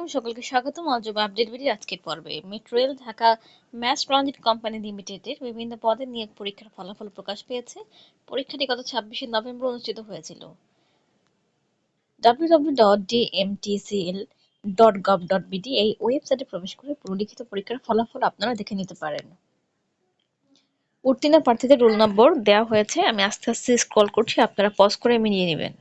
আসসালামাইকুম সকলকে স্বাগতম। অজব আপডেট ভিডিও আজকের পর্বে। Metrorail Dhaka mass transit company লিমিটেডের বিভিন্ন পদে নিয়োগ পরীক্ষার ফলাফল প্রকাশ পেয়েছে। পরীক্ষাটি গত ছাব্বিশে নভেম্বর অনুষ্ঠিত হয়েছিল। www.dmtcl.gov.bd এই ওয়েবসাইটে প্রবেশ করে পুনর্লিখিত পরীক্ষার ফলাফল আপনারা দেখে নিতে পারেন। উত্তীর্ণ প্রার্থীদের রোল নম্বর দেওয়া হয়েছে। আমি আস্তে আস্তে স্ক্রল করছি, আপনারা পজ করে নিয়ে নেবেন।